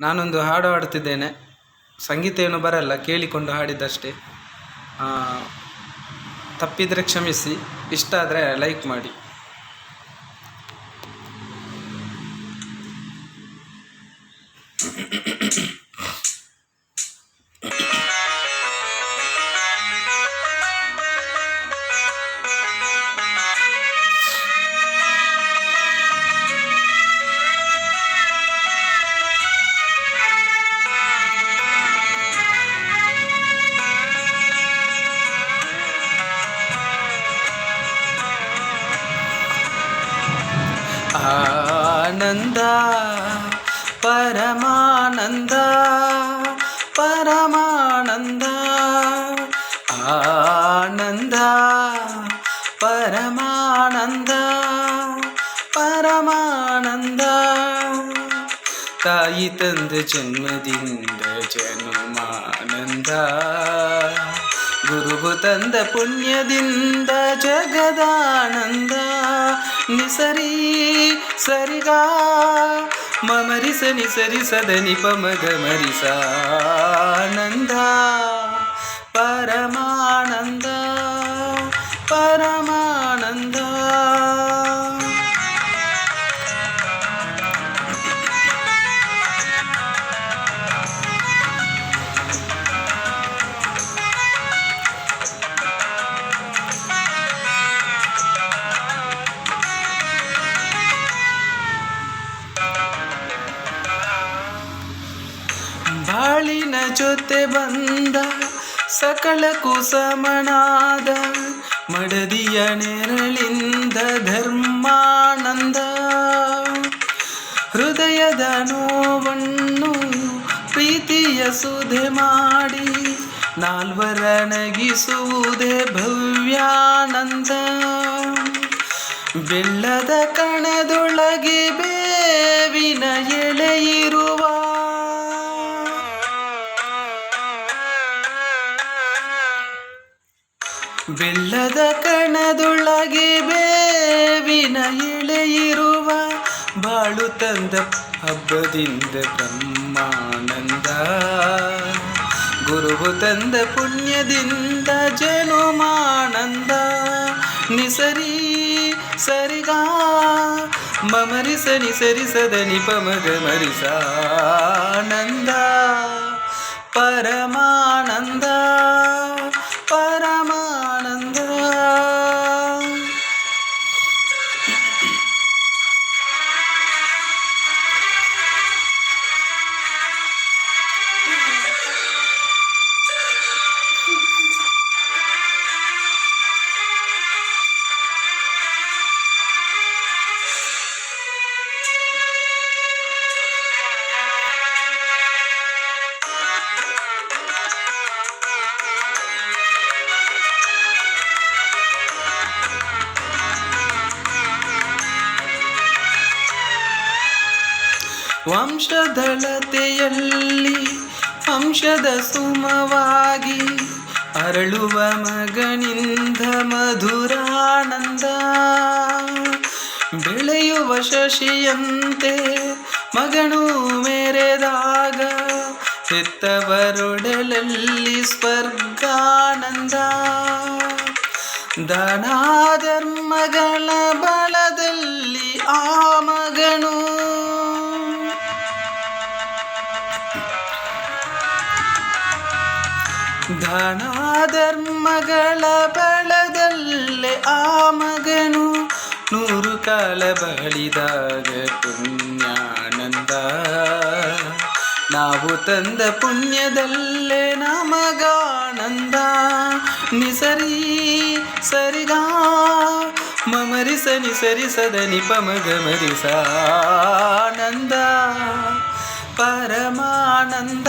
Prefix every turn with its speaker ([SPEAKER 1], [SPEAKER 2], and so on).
[SPEAKER 1] ನಾನೊಂದು ಹಾಡು ಹಾಡ್ತಿದ್ದೇನೆ. ಸಂಗೀತ ಏನು ಬರಲ್ಲ ಕೇಳಿಕೊಂಡು ಹಾಡಿದ್ದಷ್ಟೇ. ತಪ್ಪಿದರೆ ಕ್ಷಮಿಸಿ ಇಷ್ಟ ಆದರೆ ಲೈಕ್ ಮಾಡಿ. ಆನಂದ ಪರಮಾನಂದ ಪರಮಾನಂದ ಆನಂದ ಪರಮಾನಂದ ಪರಮಾನಂದ ತಾಯಿ ತಂದ ಜನ್ಮದಿಂದ ಜನುಮಾನಂದ ಗುರುವು ತಂದ ಪುಣ್ಯದಿಂದ ಜಗದಾನಂದ ನಿಸರಿ ಸರಿಗ ಮಮರಿಸ ನಿಸರಿ ಸದನಿ ಪಮಗ ಮರಿಸ ಆನಂದ ಪರಮಾನಂದ ಜೊತೆ ಬಂದ ಸಕಲ ಸಮನಾದ ಮಡದಿಯ ನೆರಳಿಂದ ಧರ್ಮಾನಂದ. ಹೃದಯದ ನೋವನ್ನು ಪ್ರೀತಿಯ ಸುಧೆ ಮಾಡಿ ನಾಲ್ವರ ನಗಿಸುವುದೇ ಭವ್ಯಾನಂದ. ಬೆಳ್ಳದ ಕಣದೊಳಗೆ ಬೇವಿನ ಎಳೆಯಿರುವ ಬೆಳ್ಳದ ಕಣದೊಳಗೆ ಬೇವಿನ ಇಳೆಯಿರುವ ಬಾಳು ತಂದ ಹಬ್ಬದಿಂದ ಬ್ರಹ್ಮಾನಂದ. ಗುರುವು ತಂದ ಪುಣ್ಯದಿಂದ ಜನುಮಾನಂದ. ನಿಸರಿ ಸರಿಗ ಮಮರಿಸ ನಿಸರಿಸದ ಸದನಿ ಪಮಗ ಮರಿಸ ಆನಂದ ಪರಮಾನಂದ ಪರಮಾನಂದ ವಂಶದಳತೆಯಲ್ಲಿ ಅಂಶದ ಸುಮವಾಗಿ ಅರಳುವ ಮಗನಿಂದ ಮಧುರಾನಂದ. ಬೆಳೆಯುವ ಶಶಿಯಂತೆ ಮಗನು ಮೆರೆದಾಗ ಹೆತ್ತವರೊಡಲಲ್ಲಿ ಸ್ವರ್ಗಾನಂದ. ದಾನ ಧರ್ಮಗಳ ಬಲದಲ್ಲಿ ದಾನ ಧರ್ಮಗಳ ಬಲದಲ್ಲೇ ಆ ಮಗನು. ನೂರು ಕಾಲ ಬಳಿದಾಗ ಪುಣ್ಯಾನಂದ. ನಾವು ತಂದ ಪುಣ್ಯದಲ್ಲೇ ನಮಗಾನಂದ. ನಿಸರಿ ಸರಿಗಾ ಮಮರಿಸ ನಿಸರಿ ಸದನಿ ಪಮಗ ಮರಿಸ ಆನಂದ ಪರಮಾನಂದ ಪರಮಾನಂದ.